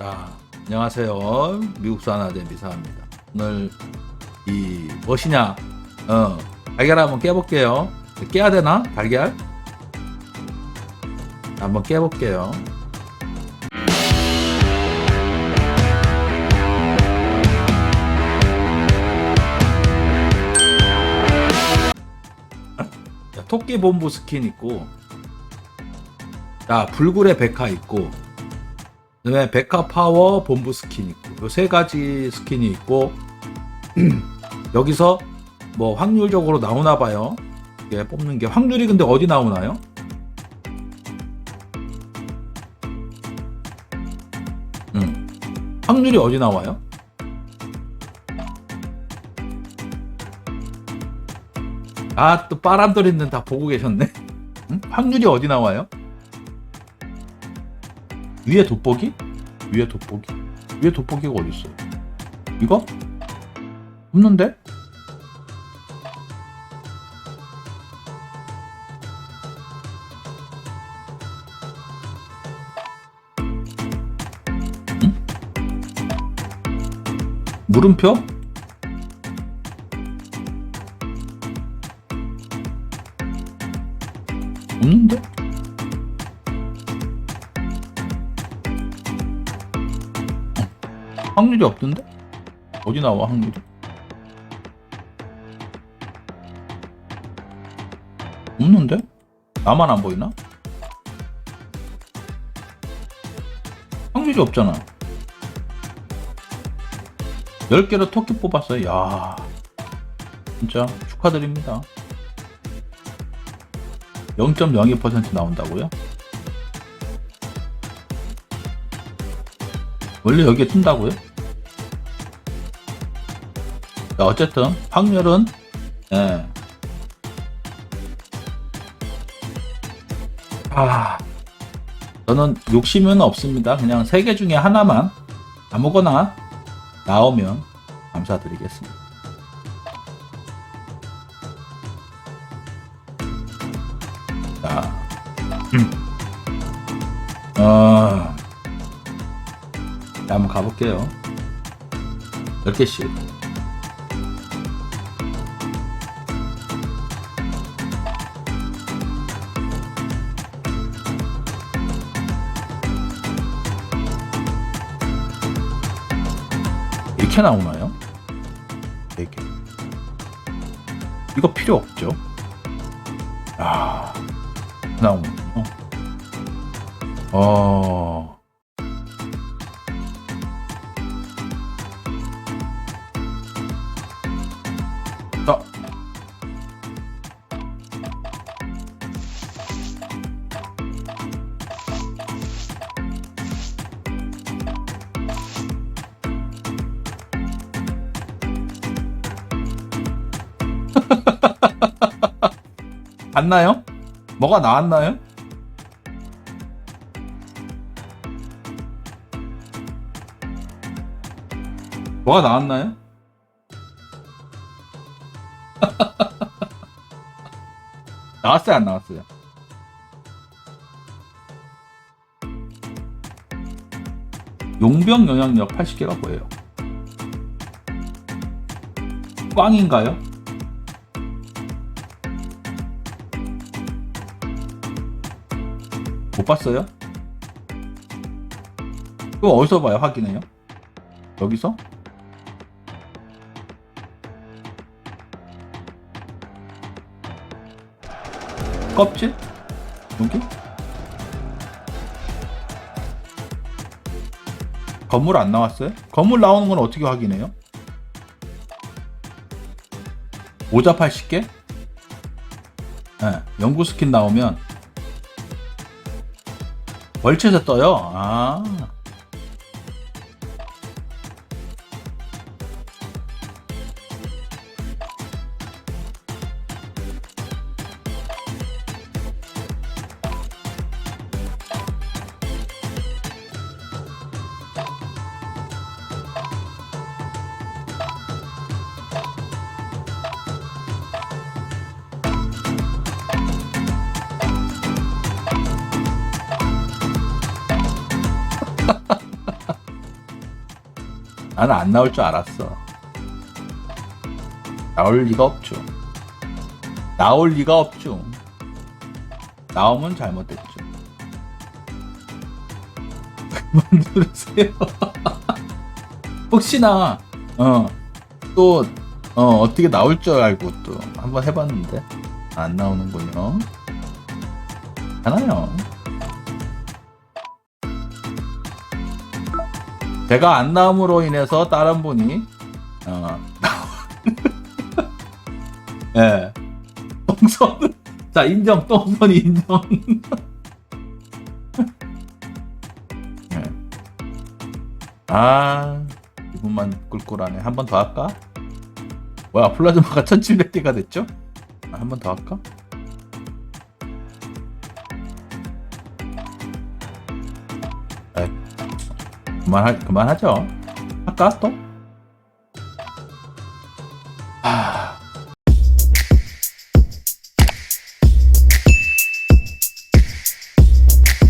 자, 안녕하세요. 미국산 아재 미사입니다. 오늘 이 무엇이냐? 어, 달걀 한번 깨볼게요. 깨야 되나? 달걀? 한번 깨볼게요. 자, 토끼 본부 스킨 있고, 자, 불굴의 백화 있고, 그다음에 백화 파워 본부 스킨 있고, 요 세 가지 스킨이 있고, 여기서 뭐 확률적으로 나오나 봐요. 이게 뽑는 게 확률이 근데 어디 나오나요? 음, 확률이 어디 나와요? 아, 또 빠람돌이는 다 보고 계셨네. 응? 확률이 어디 나와요? 위에 돋보기? 위에 돋보기? 위에 돋보기가 있어요? 이거? 없는데? 응? 물음표? 없는데? 확률이 없던데? 어디 나와 확률이? 없는데? 나만 안 보이나? 확률이 없잖아. 10개로 토끼 뽑았어요. 야 진짜 축하드립니다. 0.02% 나온다고요? 원래 여기에 뜬다고요? 자, 어쨌든 확률은 예. 아 저는 욕심은 없습니다. 그냥 세 개 중에 하나만 아무거나 나오면 감사드리겠습니다. 자, 음. 어, 자, 한번 가볼게요. 10개씩. 이렇게 나오나요? 이렇게. 이거 필요 없죠? 아, 나오는군요. 어, 자. 봤나요? 뭐가 나왔나요? 뭐가 나왔나요? 나왔어요, 안 나왔어요? 용병 영향력 80개가 뭐예요? 꽝인가요? 못 봤어요? 그거 어디서 봐요? 확인해요? 여기서? 껍질? 여기? 건물 안 나왔어요? 건물 나오는 건 어떻게 확인해요? 모자 80개? 네, 연구 스킨 나오면 월체에서 떠요. 아. 나는 안 나올 줄 알았어. 나올 리가 없죠. 나올 리가 없죠. 나오면 잘못됐죠. 그만 누르세요. 혹시나 어또 어, 어떻게 나올 줄 알고 또 한번 해봤는데 안 나오는군요. 괜찮아요. 제가 안 나옴으로 인해서 다른 분이 어 예. 똥손 자 인정 똥손 인정 예. 아 이분만 꿀꿀하네 한 번 더 할까? 뭐야 플라즈마가 1700개가 됐죠? 한 번 더 할까? 그만하, 그만하죠. 할까 또? 하...